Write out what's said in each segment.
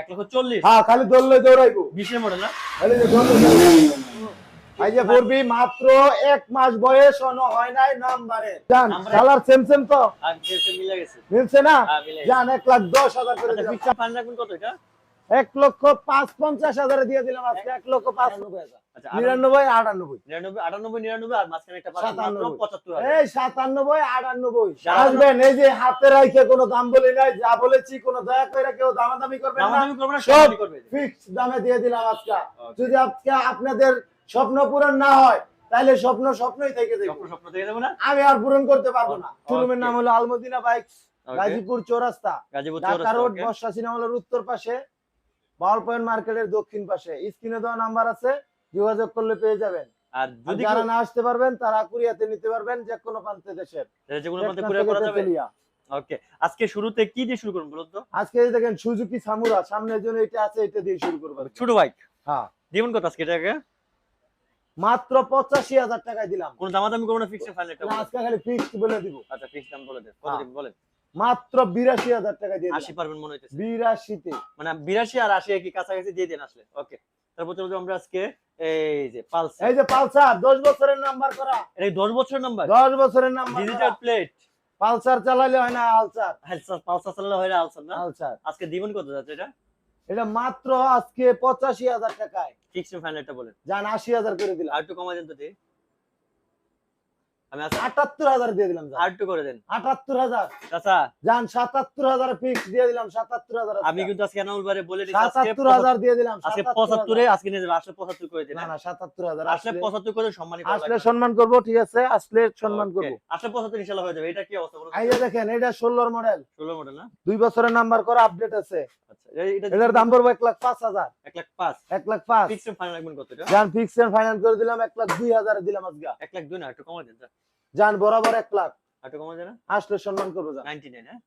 এক লক্ষ চল্লিশ। হ্যাঁ খালি দৌড়লে দৌড়াইবো। বিশের মডেল না? খালি পড়বি মাত্র এক মাস বয়স অন হয় নাই নাম্বারে। জান কালার সেম সেম তো? মিলে গেছে। মিলছে না? হ্যাঁ, মিলে জান এক লাখ দশ হাজার করে পিকচার দিলাম। রাখবেন কত এটা? এক লক্ষ পাঁচ পঞ্চাশ হাজারে দিয়ে দিলাম আজকে এক লক্ষ পাঁচ আচ্ছা নিরানব্বই আটানব্বই। নিরানব্বই আটানব্বই নিরানব্বই আর মাঝখানে একটা এই সাতানব্বই আটানব্বই। আসবেন এই যে হাতে রাখে কোনো দাম বলি নাই যা বলেছি কোনো দয়া করে কেউ দামাদামি করবে না। সব ফিক্সড দামে দিয়ে দিলাম আজকে। যদি আজকে আপনাদের স্বপ্ন পূরণ না হয় তাহলে স্বপ্ন স্বপ্নই থেকে যাবে। না? আমি আর পূরণ করতে পারব না। Okay. শোরুমের নাম হলো আলমদিনা বাইক. গাজীপুর চৌরাস্তা। গাজীপুর চৌরাস্তা, রোড. বর্ষা সিনেমালের উত্তর পাশে। পাওয়ার পয়েন্ট মার্কেটের দক্ষিণ পাশে। স্ক্রিনে দেওয়া নাম্বার আছে যোগাযোগ করলে পেয়ে যাবেন। আর যদি যারা না আসতে পারবেন তারা কুরিয়াতে নিতে পারবেন যে কোনো প্রান্তে দেশের। কেউ- যেগুলোর মধ্যে কুরিয়ার করা যাবে? ওকে আজকে শুরুতে কি দিয়ে শুরু করুন বলুন তো? আজকে দেখেন সুজুকি সামুরা সামনের জন্য এটা আছে এটা দিয়ে শুরু করব ছোট বাইক। হ্যাঁ। দিবেন কত আজকে এটাকে? মাত্র পঁচাশি হাজার টাকায় দিলাম। কোন দামাদামি করব না ফিক্সড আজকে খালি ফিক্সড বলে দিব। আচ্ছা ফিক্সড দাম বলে দেন। কত হ্যাঁ। দিবেন বলেন? মাত্র বিরাশি হাজার টাকা দিয়ে আশি পারবেন মনে হইতেছে। বিরাশিতে। মানে বিরাশি আর আশি একই কাছাকাছি দিয়ে দেন আসলে। ওকে তারপর চলবে আমরা আজকে এই যে পালস এই যে পালসার দশ বছরের নাম্বার করা। দশ বছর নাম্বার? দশ বছরের নাম্বার ডিজিটাল প্লেট পালসার চালালে হয় না আলসার। পালসার চালালে হয় না আলসার না? আলসার। আজকে দিবেন কত যাচ্ছে এটা? এটা মাত্র আজকে পঁচাশি হাজার টাকায়। ফিক্সড বলেন। যান আশি হাজার করে দিলাম। আর একটু কমাই দেন তো। আমি আটাত্তর হাজার দিয়ে দিলাম করে দেন। আটাত্তর হাজার। চাচা। যান সাতাত্তর হাজার ফিক্স দিয়ে দিলাম সাতাত্তর হাজার আমি কিন্তু আজকে বলে সাতাত্তর হাজার দিয়ে দিলাম আজকে 77,000 পঁচাত্তরে আজকে নিয়ে আসলে পঁচাত্তর করে দিন না না সাতাত্তর হাজার আসলে পঁচাত্তর করে আসলে সম্মান করব ঠিক আছে? আসলে সম্মান. করব। আসলে পঁচাত্তর ইনশাল্লাহ হয়ে যাবে এটা কি অবস্থা বলুন এই দেখেন এটা ষোলোর মডেল ষোলো মডেল না? দুই বছরের নাম্বার করা আপডেট আছে। আচ্ছা এটার দাম পড়ব এক লাখ পাঁচ হাজার। এক লাখ পাঁচ। এক লাখ পাঁচ। ফাইনাল কত যান ফিক্স ফাইনাল করে দিলাম এক লাখ দুই হাজার দিলাম আজকে। এক লাখ দুই না একটু কমাই দেন যান বরাবর এক লাখ। আসলে সম্মান করব যান। হ্যাঁ?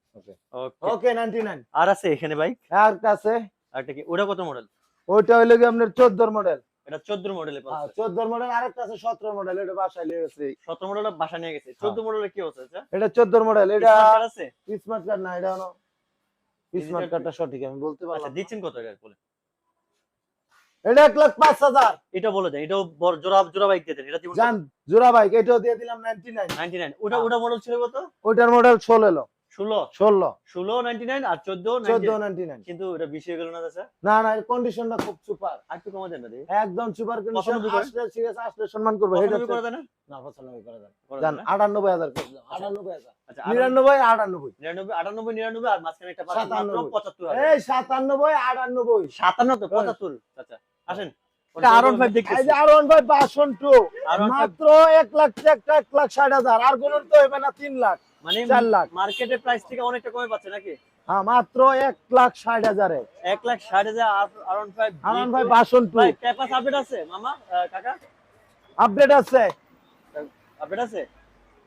ওকে নাইন আর আছে এখানে বাইক আর আর কি? ওটা কত মডেল ওইটা হইল কি আপনার চোদ্দোর মডেল এটা মডেলে মডেল আরেকটা আছে সতেরো মডেল এটা বাসায় লেগেছে সতেরো মডেলটা বাসা নিয়ে গেছে। চোদ্দ মডেলের কি আচ্ছা? এটা চোদ্দোর মডেল এটা আছে? স্মার্ট কার্ড না এটা হলো স্মার্ট Digital কার্ডটা সঠিক আমি বলতে আচ্ছা পারলাম না। দিচ্ছেন কত এটা বলে এটা এক লাখ পাঁচ হাজার। এটা বলে দেন এটাও জোড়া জোড়া বাইক দিয়ে দেন এটা জান জোড়া বাইক এটাও দিয়ে দিলাম নাইনটি নাইন নাইনটি নাইন ওটা। ওটা মডেল ছিল কত? ওইটার মডেল ষোলো এলো। ষোলো? ষোলো। ষোলো নাইনটি নাইন আর চোদ্দ চোদ্দ নাইনটি নাইন কিন্তু এটা বেশি হয়ে গেল না চাচা? না না কন্ডিশনটা খুব সুপার আর একটু কমা দেন না একদম সুপার কন্ডিশন আসলে ঠিক আসলে সম্মান করব এটা করে দেন না? না করে দেন। জান আটানব্বই হাজার করে দিলাম। আটানব্বই হাজার। আচ্ছা নিরানব্বই আটানব্বই। নিরানব্বই আটানব্বই নিরানব্বই আর মাঝখানে একটা। পঁচাত্তর এই সাতানব্বই আটানব্বই। সাতান্ন তো পঁচাত্তর আচ্ছা আসেন। এটা আর ওয়ান ফাইভ এই দেখতেছি। যে R one five version two R15 মাত্র এক লাখ এক লাখ ষাট হাজার। আর কোন তো হবে না তিন লাখ মানে চার লাখ। মার্কেটের প্রাইস থেকে অনেকটা কমে পাচ্ছে নাকি? হ্যাঁ মাত্র এক লাখ ষাট হাজারে। এক লাখ ষাট হাজার R one five R one version two ক্যাপাস update আছে মামা কাকা? আপডেট আছে। আপডেট আছে?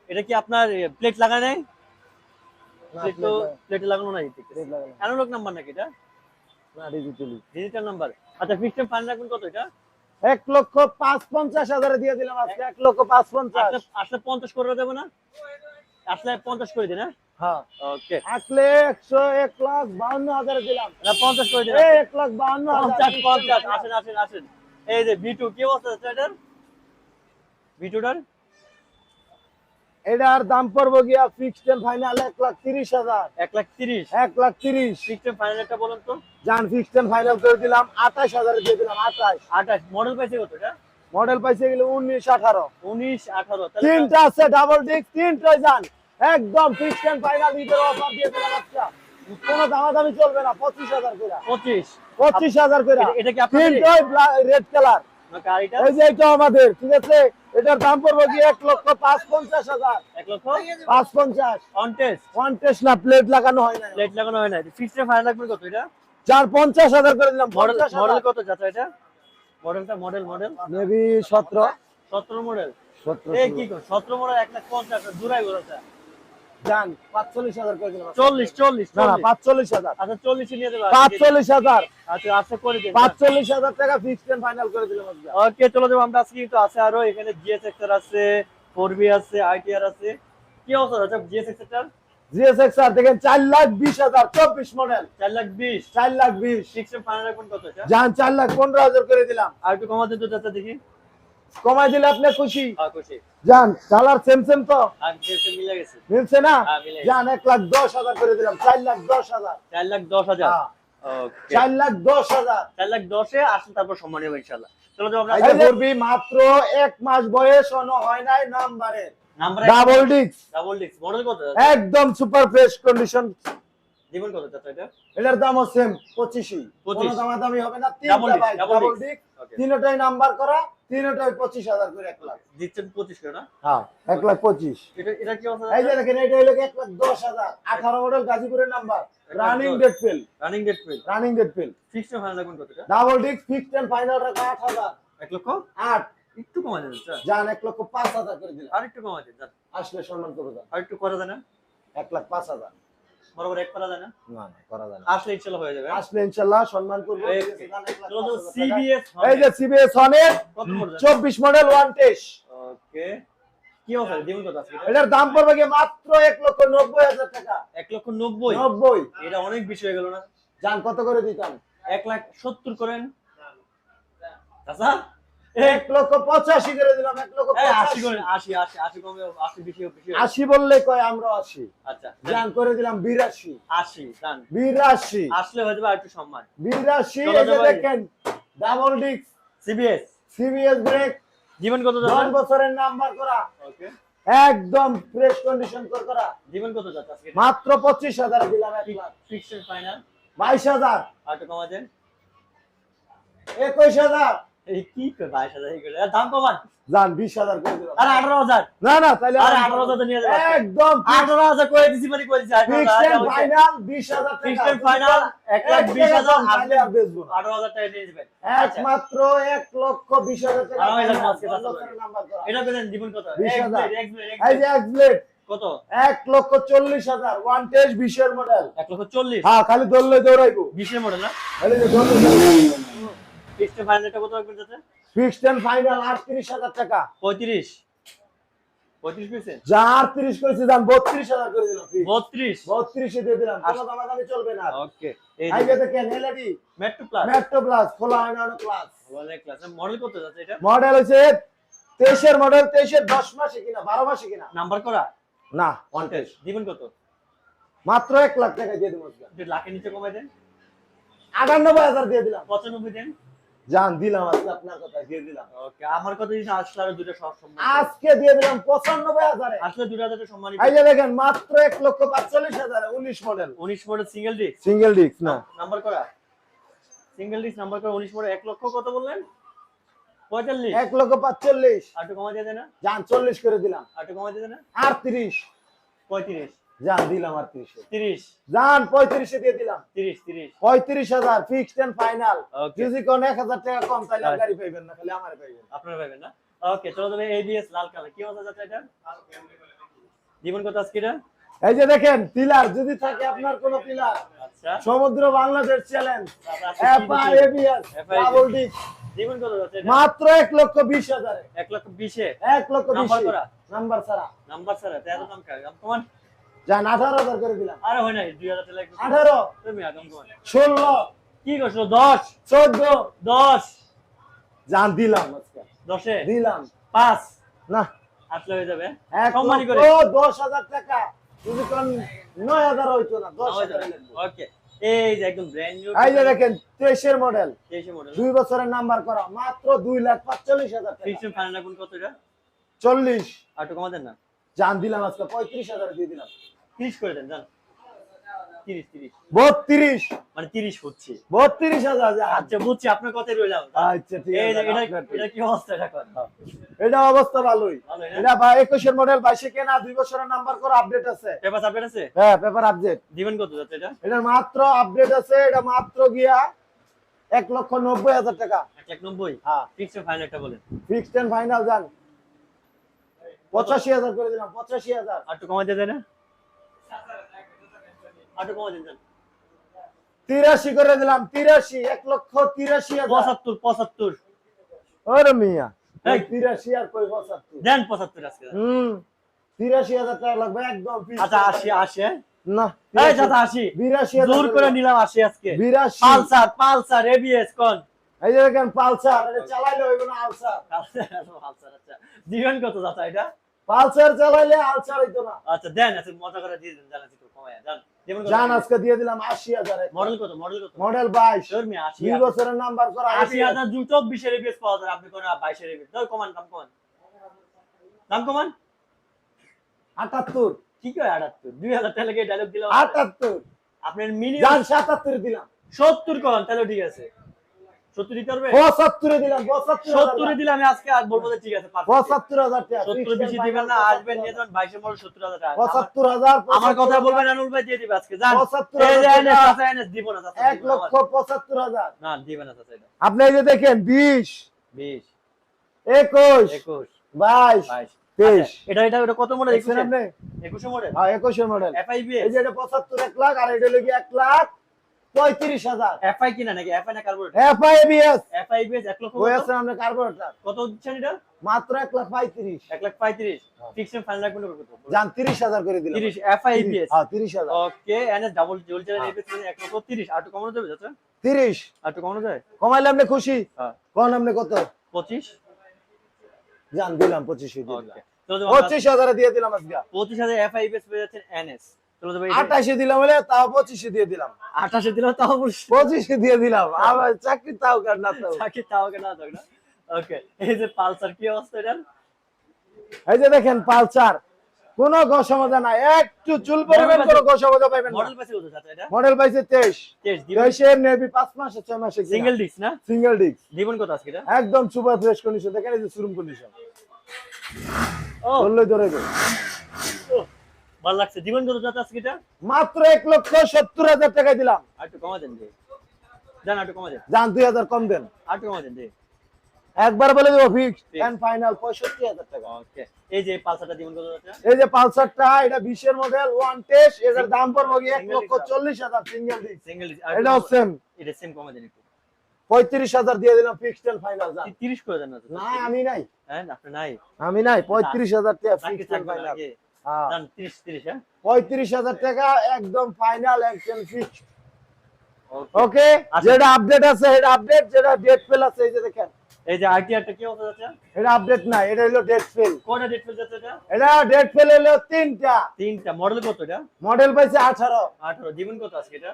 এটা কি আপনার প্লেট লাগা নাই? প্লেট তো প্লেটে লাগানো নাই অ্যানালগ নাম্বার নাকি এটা? ডিজিটাল নাম্বার আচ্ছা ফিক্সড ফাইন রাখবেন কত এটা? এক লক্ষ পাঁচ পঞ্চাশ হাজারে দিয়ে দিলাম আজকে এক লক্ষ পাঁচ পঞ্চাশ আসলে আসলে পঞ্চাশ করে দেবো না? আসলে পঞ্চাশ করে দিন হ্যাঁ? ওকে আসলে একশো এক লাখ বাউন্ন হাজারে দিলাম। পঞ্চাশ করে দিন। এক লাখ বাউন্ন পঞ্চাশ পঞ্চাশ আসেন আসেন আসেন। এই যে বিটু কি অবস্থা এটার? বিটুটার এটার দাম পড়ব গিয়া ফিক্সড এন্ড ফাইনাল এক লাখ তিরিশ হাজার। এক লাখ তিরিশ? এক লাখ তিরিশ। ফিক্সড ফাইনাল একটা বলুন তো। যান ফিক্সড এন্ড ফাইনাল করে দিলাম আঠাশ হাজারে দিয়ে দিলাম আঠাশ। আঠাশ। মডেল পাইছে কত এটা? মডেল পাইছে গেলে উনিশ আঠারো। উনিশ আঠারো। তিনটা আছে ডাবল ডিস্ক তিনটাই যান একদম ফিক্সড এন্ড ফাইনাল ঈদের অফার দিয়ে দিলাম আজকে। কোনো দামাদামি চলবে না পঁচিশ হাজার করে। পঁচিশ। পঁচিশ হাজার করে। এটা- কি আপনার রেড কালার এই যে এটা আমাদের ঠিক আছে? এটার দাম পড়বে কি এক লক্ষ পাঁচ পঞ্চাশ হাজার। এক লক্ষ? পাঁচ পঞ্চাশ অন টেস্ট না প্লেট লাগানো হয় না প্লেট লাগানো হয় না ফিক্সড কত এটা? চার পঞ্চাশ হাজার করে দিলাম মডেল মডেল কত চাচা এটা? মডেলটা মডেল মডেল মেবি সতেরো। সতেরো মডেল সতেরো কি সতেরো মডেল এক লাখ পঞ্চাশ দূরাই বলেছে পাঁচচল্লিশ হাজার করে দিলাম। চল্লিশ চল্লিশ না না চল্লিশ। পাঁচচল্লিশ হাজার। আচ্ছা চল্লিশ নিয়ে দেবে। পাঁচচল্লিশ আচ্ছা আচ্ছা করে দিন। পাঁচচল্লিশ হাজার টাকা ফিক্সড এন্ড ফাইনাল করে দিলাম ওকে চলে যাব। আমরা আজকে কিন্তু আছে আরও এখানে জিএস এক্সআর আছে ফোর বি আছে আইটিআর আছে। কি অবস্থা আচ্ছা জিএস এক্সআর জিএসএক্স আর দেখেন চার লাখ বিশ হাজার চব্বিশ মডেল। চার লাখ বিশ। চার লাখ বিশ। সিক্সটি ফাইনাল রাখবেন কত এটা যান লাখ পনেরো হাজার করে দিলাম। আর একটু কমাতে তো চাচা দেখি। কমাই দিলে আপনি খুশি? হ্যাঁ যান কালার সেম সেম তো? গেছে। মিলছে না? হ্যাঁ। যান এক লাখ দশ হাজার করে দিলাম চার লাখ দশ হাজার। চার লাখ দশ হাজার? হ্যাঁ, চার লাখ দশ হাজার। চার লাখ দশে আসলে তারপর সম্মান হবে ইনশাল্লাহ চলো তো আমরা। এই যে করবি মাত্র এক মাস বয়স হয় নাই নাম্বারে। ডাবল ডিক্স ডাবল ডিক্স মডেল কত? একদম সুপার ফ্রেশ কন্ডিশন দিবেন কত চাচা এটা? এটার দামও সেম পঁচিশই। পঁচিশ। কোনো দামাদামি হবে না তিনটা ডাবল তিনটাই নাম্বার করা। তিনটাই পঁচিশ হাজার করে এক লাখ। দিচ্ছেন পঁচিশ না? হ্যাঁ এক লাখ পঁচিশ। এটা এটা কি অবস্থা? এই যে দেখেন এটা হলো এক লাখ দশ হাজার। আঠারো মডেল গাজীপুরের number running. Date fail running date fail running date fail fixed final রাখবেন কত ডাবল ডিক্স ফিক্সড এন্ড ফাইনাল রাখা আট হাজার। এক লক্ষ? আট। একটু কমা দেন স্যার। যান এক লক্ষ পাঁচ হাজার করে দিলাম। আর একটু কমা দেন আসলে সম্মান করে দেন আর একটু করা যায় না? এক লাখ পাঁচ হাজার। বরাবর এক করা যায় না? না করা যায় না। আসলে ইনশাল্লাহ হয়ে যাবে। আসলে ইনশাল্লাহ সম্মান করব। সিবিএস এই যে সিবিএস অনেক কত মডেল চব্বিশ মডেল ওয়ান টেস্ট ওকে। কি অবস্থা দিবেন কত আজকে? এটার দাম পড়বে গিয়ে মাত্র এক লক্ষ নব্বই হাজার টাকা? এক লক্ষ নব্বই? নব্বই। এটা অনেক বেশি হয়ে গেল না? যান কত করে দিতাম? এক লাখ সত্তর করেন। চাচা? এক লক্ষ পঁচাশি করে দিলাম এক লক্ষ আশি পঁচাশি। আশি আশি আশি কমে আশি বেশি বেশি আশি বললে কয় আমরা আশি। আচ্ছা যান করে দিলাম বিরাশি। আশি ডান বিরাশি। আসলে হয়ে যাবে একটু সম্মান। বিরাশি চলো এই যে যাবাই। দেখেন ডাবল ডিক্স সিবিএস সিবিএস ব্রেক জীবন কত বছরের নাম্বার করা। ওকে একদম ফ্রেশ কন্ডিশন করা জীবন কত যাচ্ছে আজকে? মাত্র পঁচিশ হাজার দিলাম এক লাখ। ফিক্সড ফাইনাল বাইশ হাজার। আর একটু কমা দেন একুশ হাজার। এই কি বাইশ হাজার এই দাম কমান যান বিশ হাজার করে দিলাম আরে আঠারো হাজার? না না তাহলে আর- আঠারো হাজার নিয়ে যাবে। একদম আঠারো হাজার করে দিছি মানে করে দিছি ফাইনাল বিশ হাজার ফাইনাল এক লাখ বিশ হাজার তাহলে আর বেচবো আঠারো হাজার টাকা নিয়ে যাবেন আচ্ছা। একমাত্র এক লক্ষ বিশ হাজার টাকা। এটা জীবন কত? বিশ এক হাজার। প্লেট, এক প্লেট, এক এই যে এক প্লেট কত? এক লক্ষ চল্লিশ হাজার। ওয়ান টেস্ট বিশের মডেল এক লক্ষ চল্লিশ? হ্যাঁ খালি দৌড়লে দৌড়াইবো। বিশের মডেল না? দৌড়লে ফিক্সড ফাইনালটা কত রাখবেন ফিক্সড এন্ড ফাইনাল আটত্রিশ হাজার টাকা। পঁয়ত্রিশ। পঁয়ত্রিশ পেয়েছেন যা আটত্রিশ করেছি দাম বত্রিশ করে দিলাম বত্রিশ? বত্রিশে দিয়ে দিলাম কোনো দামাদামি চলবে না। ওকে এই এই যে দেখেন LED metro plus metro plus খোলা হয় না ক্লাস অনেক ক্লাস মডেল কত যাচ্ছে এটা? মডেল হচ্ছে তেইশের মডেল তেইশের দশ মাসে কিনা মাসে কিনা। নাম্বার করা? না। কন্টেস দিবেন কত? মাত্র এক লাখ টাকা দিয়ে দেবো। লাখের নিচে কমাই দেন। আটানব্বই হাজার দিয়ে দিলাম। পঁচানব্বই দেন। জান দিলাম আজকে আপনার কথা দিয়ে দিলাম। ওকে আমার কথা যদি আসলে আরও দুটো সব সম্মান আজকে দিয়ে দিলাম পঁচানব্বই হাজারে। আসলে দুটো হাজার সম্মানিত। এই যে দেখেন মাত্র এক লক্ষ পাঁচচল্লিশ হাজার উনিশ মডেল উনিশ model single disc single disc না। নাম্বার করা সিঙ্গেল ডিস্ক নাম্বার করা উনিশ মডেল এক লক্ষ কত বললেন? পঁয়তাল্লিশ। এক লক্ষ পাঁচচল্লিশ। আর একটু কমা দিয়ে দেন জান চল্লিশ করে দিলাম। কমা দিয়ে দেন না? আটত্রিশ। পঁয়ত্রিশ। জান দিলাম আটত্রিশে তিরিশ জান পঁয়ত্রিশে দিয়ে দিলাম। তিরিশ তিরিশ। পঁয়ত্রিশ হাজার ফিক্সড এন্ড ফাইনাল যদি কোন এক হাজার টাকা কম তাহলে আচ্ছা। গাড়ি পাইবেন না খালি আমার পাইবেন। আপনারা পাবেন না? ওকে চলো তবে এবিএস লাল কালার। কি অবস্থা যাচ্ছে এটা? জীবন কত আজকে এটা? এই যে দেখেন পিলার যদি থাকে আপনার কোন পিলার আচ্ছা। সমুদ্র বাংলাদেশ চ্যালেঞ্জ তারপর আজকে কি এফআই এবিএস ডাবল ডিস্ক জীবন কত যাচ্ছে মাত্র এক লক্ষ বিশ হাজারে। এক লক্ষ বিশে? এক লক্ষ বিশ। নাম্বার করা? নাম্বার এত দাম কার কমান যান আঠারো হাজার করে দিলাম আরে হয় নাই দুই হাজার টাকা আঠারো। তুমি ষোলো। কি করছ দশ। চোদ্দ। দশ। যান দিলাম দশে? দিলাম। পাঁচ। না। আসলে হয়ে যাবে। এক করে লক্ষ দশ হাজার টাকা। যদি কোন নয় হাজার হইতো না দশ হাজার। ওকে। এই যে একদম ব্র্যান্ড নিউ এই যে দেখেন মডেল মডেল দুই বছরের নাম্বার করা। মাত্র দুই লাখ পাঁচচল্লিশ হাজার টাকা। ফিক্সড ফাইনাল এখন কত এটা? চল্লিশ। আর একটু কমা দেন না? জান দিলাম আজকে পঁয়ত্রিশ হাজার দিয়ে দিলাম। তিরিশ করে দেন জান? তিরিশ তিরিশ। বত্রিশ। মানে তিরিশ হচ্ছে। বত্রিশ হাজার আচ্ছা বুঝছি আপনার কথাই রইলাম আচ্ছা ঠিক আছে এটা এটা কি অবস্থা এটা এটা অবস্থা ভালোই? এটা বা একুশের মডেল বাইশে কেনা দুই বছরের নাম্বার করা আপডেট আছে। পেপার আপডেট আছে? হ্যাঁ পেপার আপডেট দিবেন কত যাচ্ছে এটা? এটার মাত্র আপডেট আছে এটা মাত্র গিয়া এক লক্ষ নব্বই হাজার টাকা। এক নব্বই? হ্যাঁ। ফিক্সড ফাইনাল একটা বলেন। ফিক্সড এন্ড ফাইনাল যান পঁচাশি হাজার করে দিলাম পঁচাশি হাজার। আর একটু কমা দিয়ে দেয় না তিরাশি করে দিলাম তিরাশি এক লক্ষ তিরাশি পঁচাত্তর পঁচাত্তর। ওরে মিয়া তিরাশি আর কই পঁচাত্তর? দেন পঁচাত্তর আজকে। হুম তিরাশি হাজার টাকা লাগবে একদম আচ্ছা না এই আশি। বিরাশি জোর করে নিলাম আশি আজকে। বিরাশি। পালসার পালসার এবিএস কোন? এই যে দেখেন পালসার এটা চালাইলে হইব না আলসার। পালসার আচ্ছা। কত এটা? পালসার চালাইলে আলসার হইতো না। আচ্ছা দেন আচ্ছা মজা করে দিয়ে দেন জান একটু কমায়া জান আজকে দিয়ে দিলাম আশি হাজার। মডেল কত? মডেল কত? মডেল বাইশ। দুই বছরের নাম্বার করা আশি হাজার। দুই চব্বিশের এবিএস পাওয়া যায় আপনি করেন বাইশের এবিএস ধর কমান দাম কমান। দাম কমান? আটাত্তর। ঠিক হয় আটাত্তর? দুই হাজার টাকা লাগে ডায়লগ দিলাম? আটাত্তর। আপনার মিনিমাম সাতাত্তর দিলাম। সত্তর কমান তাহলে ঠিক আছে। সত্তর দিতে পারবে? পঁচাত্তরে দিলাম পঁচাত্তর সত্তরে আজকে আর বলব ঠিক আছে perfect। পঁচাত্তর হাজার টাকা সত্তর বেশি দিবেন না আসবেন নিয়ে যাবেন বাইশে মডেল সত্তর টাকা। আমার- পঁচাত্তর হাজার আমার কথা বলবেন আনুল ভাই দিয়ে দিবে আজকে জান দিব না চাচা লক্ষ। না না চাচা আপনি এই যে দেখেন বিশ। বিশ। একুশ। একুশ। বাইশ। বাইশ। আচ্ছা, এটা এটা এটা কত মডেল দেখছেন আপনি? একুশে মডেল হ্যাঁ মডেল এফআইবি এই যে এটা পঁচাত্তর এক লাখ আর এটা লেগে এক লাখ। পঁয়ত্রিশ হাজার। এফআই কিনা নাকি? এফআই না কার্বোরেটর এফআই এবিএস এফআইবি এক লক্ষ কত? কার্বোরেটর কত দিচ্ছেন এটা? মাত্র এক লাখ পঁয়ত্রিশ। এক লাখ পঁয়ত্রিশ। হ্যাঁ। ফিক্সড ফাইনাল রাখবেন কত? তিরিশ হাজার করে দিলাম। তিরিশ এফআইবিএস হ্যাঁ তিরিশ হাজার। ওকে এনএস ডাবল জোল হ্যাঁ। এক লক্ষ তিরিশ। আর একটু কমানো যাবে চাচা? তিরিশ। আর একটু কমানো যায়? কমাইলে আপনি খুশি? হ্যাঁ। আপনি কত? পঁচিশ? জান দিলাম পঁচিশ পঁচিশ হাজারে দিয়ে দিলাম আজকে। পঁচিশ হাজার এফআইবিএস পেয়ে যাচ্ছেন এনএস চলো যাব আঠাশে দিলাম বলে তাও পঁচিশে দিয়ে দিলাম। আঠাশে দিলাম তাও পঁচিশে। দিয়ে দিলাম। আবার চাকরি তাও কার না চাকরি তাও না ওকে এই যে পালসার কি অবস্থা এটার? এই যে দেখেন পালসার কোন নাই। একটু চুল পরিমাণ কোনো মডেল পাইছে কত চাচা এটা? মডেল পাইছে তেইশ। তেইশ দিবেন তেইশের নেবি পাঁচ মাসে ছয় মাসে সিঙ্গেল ডিস্ক না? সিঙ্গেল ডিস্ক দিবেন কত এটা? একদম সুপার ফ্রেশ কন্ডিশন দেখেন এই যে শোরুম কন্ডিশন ও। ধরলে ধরে ও, ভালো লাগছে। দিবেন কত চাচা আজকে এটা মাত্র এক লক্ষ সত্তর হাজার টাকা দিলাম। আর একটু কমা দেন যে একটু কমা দেন। যান দুই হাজার কম দেন। আর একটু কমা দেন একবার বলে দেবো ফিক্স এন্ড ফাইনাল পঁয়ষট্টি হাজার টাকা। ওকে এই যে পালসারটা দিবেন কত এই যে পালসারটা এটা বিশের মডেল ওয়ান টেস্ট এটার দাম পড়ব গিয়ে এক লক্ষ চল্লিশ হাজার সিঙ্গেল ডিস্ক সিঙ্গেল এটাও সেম এটা সেম কমা দেন একটু। পঁয়ত্রিশ হাজার দিয়ে দিলাম ফিক্সড এন্ড ফাইনাল যান। তিরিশ করে দেন না না আমি নাই। হ্যাঁ আপনি নাই। আমি নাই পঁয়ত্রিশ হাজার টাকা ফিক্সড এন্ড ফাইনাল নাকি জান তিরিশ তিরিশ পঁয়ত্রিশ হাজার টাকা একদম ফাইনাল একদম ফিক্সড ওকে আচ্ছা। যেটা আপডেট আছে এটা আপডেট যেটা ডেট ফেল আছে এই যে দেখেন। এই যে আইটিআরটা কি অবস্থা চাচা এটা আপডেট না এটা হলো ডেট ফেল কয়টা ডেট ফেল যাচ্ছে এটা? এটা ডেট ফেল হলো তিনটা। তিনটা। মডেল কত এটা? মডেল পাইছে আঠারো। আঠারো। দিবেন কত এটা?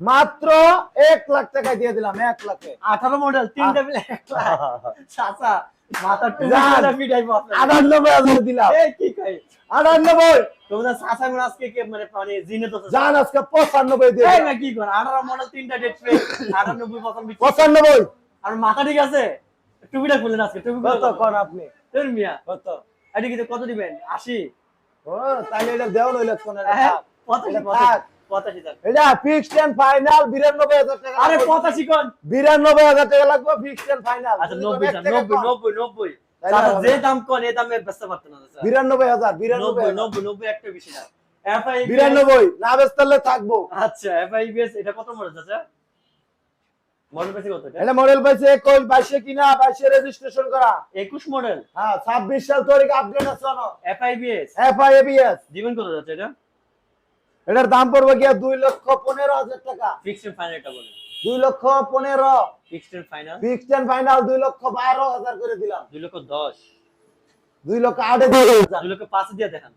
মাত্র এক লাখ টাকা দিয়ে দিলাম এক লাখে। আঠারো মডেল তিনটা মিলে এক লাখ। চাচা মানে মানে আর মাথা ঠিক আছে? টুপিটা খুললেন আজকে টুপি কত কোন আপনি? তোর মিয়া। কত? এটা কি কত দিবেন? আশি? ও তাহলে এটা দেওয়া নইলে কোন এটা পঁচাশি থাক। পঁচাশি যান। এটা ফিক্সড এন্ড ফাইনাল বিরানব্বই হাজার টাকা আরে লাগবে। পঁচাশি কোন? বিরানব্বই হাজার টাকা লাগবে ফিক্সড এন্ড ফাইনাল আচ্ছা নব্বই যান নব্বই নব্বই নব্বই। তাইলে চাচা, হবে যে দাম কোন এই দামে বেচতে পারতেন না চাচা। বিরানব্বই হাজার বিরানব্বই নব্বই হাজার। নব্বই নব্বই একটা বেশি না। FIBS বিরানব্বই না বেচতালে থাকব। আচ্ছা এফআইবিএস এটা কত মডেল চাচা? মডেল কত এটা? মডেল পাইছে একুশ বাইশে কিনা বাইশে রেজিস্ট্রেশন করা। একুশ মডেল হ্যাঁ ছাব্বিশ সাল তৈরি আপডেট আছে এফআইবিএস এফ আই এবিএস দিবেন কত যাচ্ছে এটা? এটার দাম পড়বে গিয়া দুই লক্ষ পনেরো হাজার টাকা। ফিক্সড ফাইনাল এটা বলেন। দুই লক্ষ পনেরো। ফিক্সড ফাইনাল ফিক্সড ফাইনাল দুই লক্ষ বারো হাজার করে দিলাম। দুই লক্ষ দশ। দুই লক্ষ আটে দিয়ে দুই লক্ষ পাঁচ দিয়ে দেখান।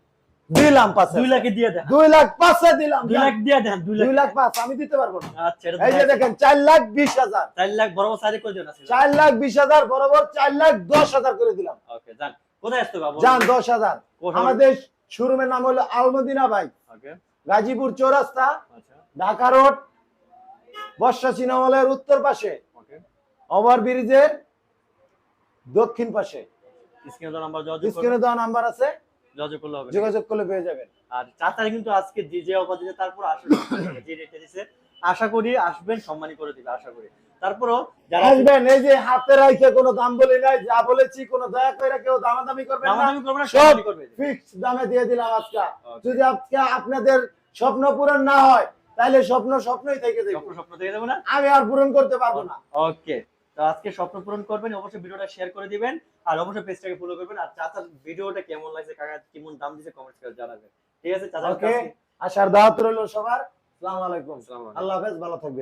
দিলাম পাঁচে। দুই লাখে দিয়ে দেখান। দুই লাখ পাঁচে দিলাম। দুই লাখ দিয়ে দেখান দুই লাখ পাঁচ আমি দিতে পারব না। আচ্ছা এই যে দেখেন চার লাখ বিশ হাজার। চার লাখ সারি করে চার লাখ বিশ হাজার বরাবর চার লাখ দশ হাজার করে দিলাম। ওকে যান। কোথায় আসতে পারব যান দশ হাজার? আমাদের শোরুমের নাম হলো আলমদিনা ভাই। ওকে। গাজীপুর চৌরাস্তা আচ্ছা। ঢাকা রোড বর্ষা সিনেমালয়ের উত্তর পাশে। ওভার ব্রিজের দক্ষিণ পাশে। স্ক্রিনে নাম্বার দেওয়া আছে। যোগাযোগ করলে পেয়ে যাবেন। আর চাচারা কিন্তু আজকে যে যে অফার দিচ্ছে তারপর আসলে যে রেটে দিছে আশা করি আসবেন সম্মানী করে দিবে আশা করি। তারপরও আসবেন এই যে হাতে রাখে কোনো দাম বলি নাই যা বলেছি কোনো দয়া করে কেউ দামাদামি করবেন দামাদামি করবে না সব ফিক্স দামে দিয়ে দিলাম আজকে। যদি আজকে আপনাদের স্বপ্ন পূরণ না হয় তাহলে স্বপ্ন স্বপ্নই থেকে যাবে। স্বপ্ন থেকে যাব না? আমি আর পূরণ করতে পারব না। ওকে। তো আজকে স্বপ্ন পূরণ করবেন অবশ্যই ভিডিওটা শেয়ার করে দিবেন আর অবশ্যই পেজটাকে ফলো করবেন। আর চাচার ভিডিওটা কেমন লাগছে কাকা কেমন দাম দিছে কমেন্টস করে জানাবেন। ঠিক আছে চাচা. আসার দাওয়াত রইল সবার। আসসালামু আলাইকুম। আল্লাহ হাফেজ ভালো থাকবে